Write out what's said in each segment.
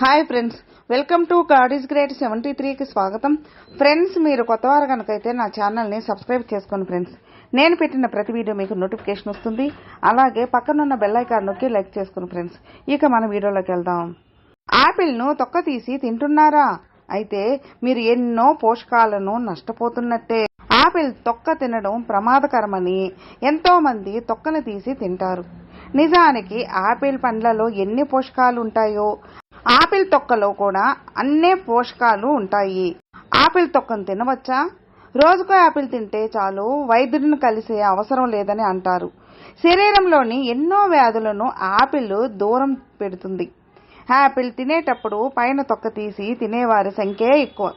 Hi friends welcome to god great seventy త్రీకి స్వాగతం. Friends మీరు కొత్తవారు కనుకైతే నా ఛానల్ని సబ్స్క్రైబ్ చేసుకోండి ఫ్రెండ్స్ నేను పెట్టిన ప్రతి వీడియో మీకు నోటిఫికేషన్ వస్తుంది. అలాగే పక్కనున్న బెల్లైకాన్ నొక్కి లైక్ చేసుకోండి ఫ్రెండ్స్ ఇక మన వీడియోలోకి వెళ్దాం. ఆపిల్ను తొక్క తీసి తింటున్నారా? అయితే మీరు ఎన్నో పోషకాలను నష్టపోతున్నట్టే. ఆపిల్ తొక్క తినడం ప్రమాదకరమని ఎంతో మంది తొక్కను తీసి తింటారు. నిజానికి ఆపిల్ పండ్లలో ఎన్ని పోషకాలు ఉంటాయో ఆపిల్ తొక్కలో కూడా అన్నే పోషకాలు ఉంటాయి. ఆపిల్ తొక్కను తినవచ్చా? రోజుకో ఆపిల్ తింటే చాలు వైద్యుడిని కలిసే అవసరం లేదని అంటారు. శరీరంలోని ఎన్నో వ్యాధులను ఆపిల్ దూరం పెడుతుంది. ఆపిల్ తినేటప్పుడు పైన తొక్క తీసి తినేవారి సంఖ్య ఎక్కువ.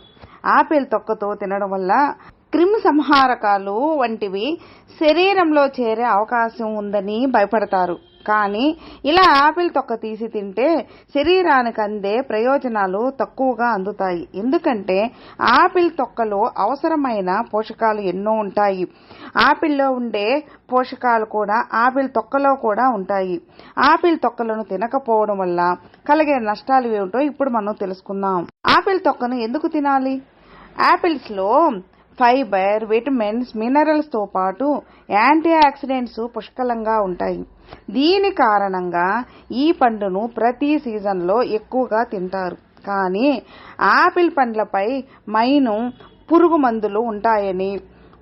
ఆపిల్ తొక్కతో తినడం వల్ల క్రిమి సంహారకాలు వంటివి శరీరంలో చేరే అవకాశం ఉందని భయపడతారు. కానీ ఇలా ఆపిల్ తొక్క తీసి తింటే శరీరానికి అందే ప్రయోజనాలు తక్కువగా అందుతాయి. ఎందుకంటే ఆపిల్ తొక్కలో అవసరమైన పోషకాలు ఎన్నో ఉంటాయి. ఆపిల్లో ఉండే పోషకాలు కూడా ఆపిల్ తొక్కలో కూడా ఉంటాయి. ఆపిల్ తొక్కలను తినకపోవడం వల్ల కలిగే నష్టాలు ఏమిటో ఇప్పుడు మనం తెలుసుకుందాం. ఆపిల్ తొక్కను ఎందుకు తినాలి? ఆపిల్స్లో ఫైబర్ విటమిన్స్ మినరల్స్తో పాటు యాంటీ ఆక్సిడెంట్స్ పుష్కలంగా ఉంటాయి. దీని కారణంగా ఈ పండును ప్రతి సీజన్లో ఎక్కువగా తింటారు. కానీ ఆపిల్ పండ్లపై మైను పురుగు మందులు ఉంటాయని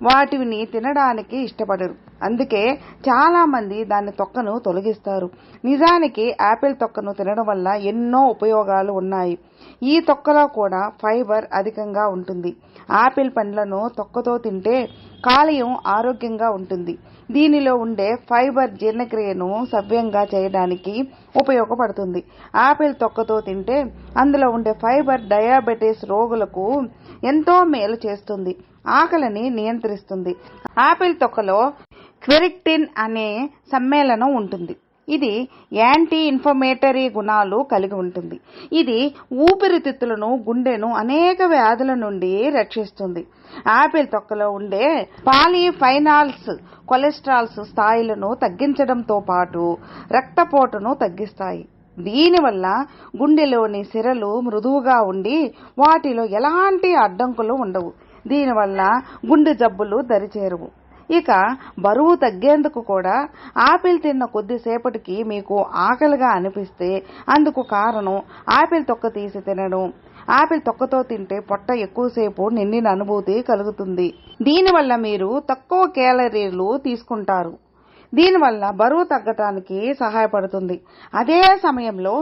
వాటిని తినడానికి ఇష్టపడరు. అందుకే చాలా మంది దాని తొక్కను తొలగిస్తారు. నిజానికి యాపిల్ తొక్కను తినడం వల్ల ఎన్నో ఉపయోగాలు ఉన్నాయి. ఈ తొక్కలో కూడా ఫైబర్ అధికంగా ఉంటుంది. ఆపిల్ పండ్లను తొక్కతో తింటే కాలేయం ఆరోగ్యంగా ఉంటుంది. దీనిలో ఉండే ఫైబర్ జీర్ణక్రియను సవ్యంగా చేయడానికి ఉపయోగపడుతుంది. ఆపిల్ తొక్కతో తింటే అందులో ఉండే ఫైబర్ డయాబెటీస్ రోగులకు ఎంతో మేలు చేస్తుంది. ఆకలిని నియంత్రిస్తుంది. ఆపిల్ తొక్కలో క్వెరిక్టిన్ అనే సమ్మేళనం ఉంటుంది. ఇది యాంటీ ఇన్ఫర్మేటరీ గుణాలు కలిగి ఉంటుంది. ఇది ఊపిరితిత్తులను గుండెను అనేక వ్యాధుల నుండి రక్షిస్తుంది. ఆపిల్ తొక్కలో ఉండే పాలిఫైనాల్స్ కొలెస్ట్రాల్స్ స్థాయిలను తగ్గించడంతో పాటు రక్తపోటును తగ్గిస్తాయి. దీనివల్ల గుండెలోని సిరలు మృదువుగా ఉండి వాటిలో ఎలాంటి అడ్డంకులు ఉండవు. దీనివల్ల గుండె జబ్బులు దరిచేరువు. ఇక బరువు తగ్గేందుకు కూడా ఆపిల్ తిన్న కొద్దిసేపటికి మీకు ఆకలిగా అనిపిస్తే అందుకు కారణం ఆపిల్ తొక్క తీసి తినడం. ఆపిల్ తొక్కతో తింటే పొట్ట ఎక్కువసేపు నిండిన అనుభూతి కలుగుతుంది. దీనివల్ల మీరు తక్కువ క్యాలరీలు తీసుకుంటారు. దీనివల్ల బరువు తగ్గటానికి సహాయపడుతుంది. అదే సమయంలో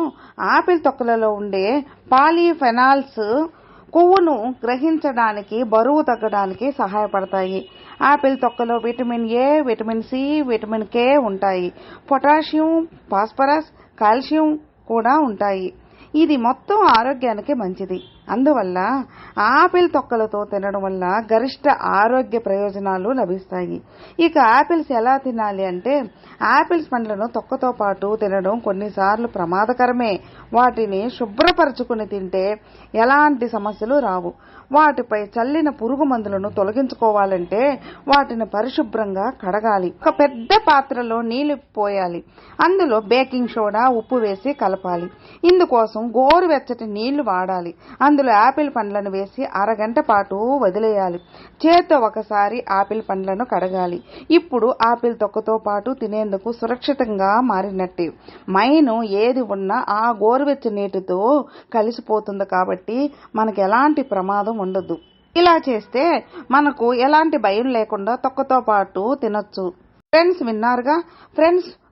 ఆపిల్ తొక్కలలో ఉండే పాలీఫెనాల్స్ కొవ్వును గ్రహించడానికి బరువు తగ్గడానికి సహాయపడతాయి. ఆపిల్ తొక్కలో vitamin A vitamin C vitamin K ఉంటాయి. పొటాషియం ఫాస్ఫరస్ కాల్షియం కూడా ఉంటాయి. ఇది మొత్తం ఆరోగ్యానికి మంచిది. అందువల్ల ఆపిల్ తొక్కలతో తినడం వల్ల గరిష్ట ఆరోగ్య ప్రయోజనాలు లభిస్తాయి. ఇక ఆపిల్స్ ఎలా తినాలి అంటే ఆపిల్స్ పండ్లను తొక్కతో పాటు తినడం కొన్నిసార్లు ప్రమాదకరమే. వాటిని శుభ్రపరచుకుని తింటే ఎలాంటి సమస్యలు రావు. వాటిపై చల్లిన పురుగు మందులను తొలగించుకోవాలంటే వాటిని పరిశుభ్రంగా కడగాలి. ఒక పెద్ద పాత్రలో నీళ్ళు పోయాలి. అందులో బేకింగ్ సోడా ఉప్పు వేసి కలపాలి. ఇందుకోసం గోరువెచ్చటి నీళ్ళు వాడాలి. అందులో ఆపిల్ పండ్లను వేసి అరగంట పాటు వదిలేయాలి. చేత్తో ఒకసారి ఆపిల్ పండ్లను కడగాలి. ఇప్పుడు ఆపిల్ తొక్కతో పాటు తినేందుకు సురక్షితంగా మారినట్టే. మైను ఏది ఉన్నా ఆ గోరువెచ్చ నీటితో కలిసిపోతుంది కాబట్టి మనకు ఎలాంటి ప్రమాదం ఉండదు. ఇలా చేస్తే మనకు ఎలాంటి భయం లేకుండా తొక్కతో పాటు తినొచ్చు. ఫ్రెండ్స్ విన్నారుగా? ఫ్రెండ్స్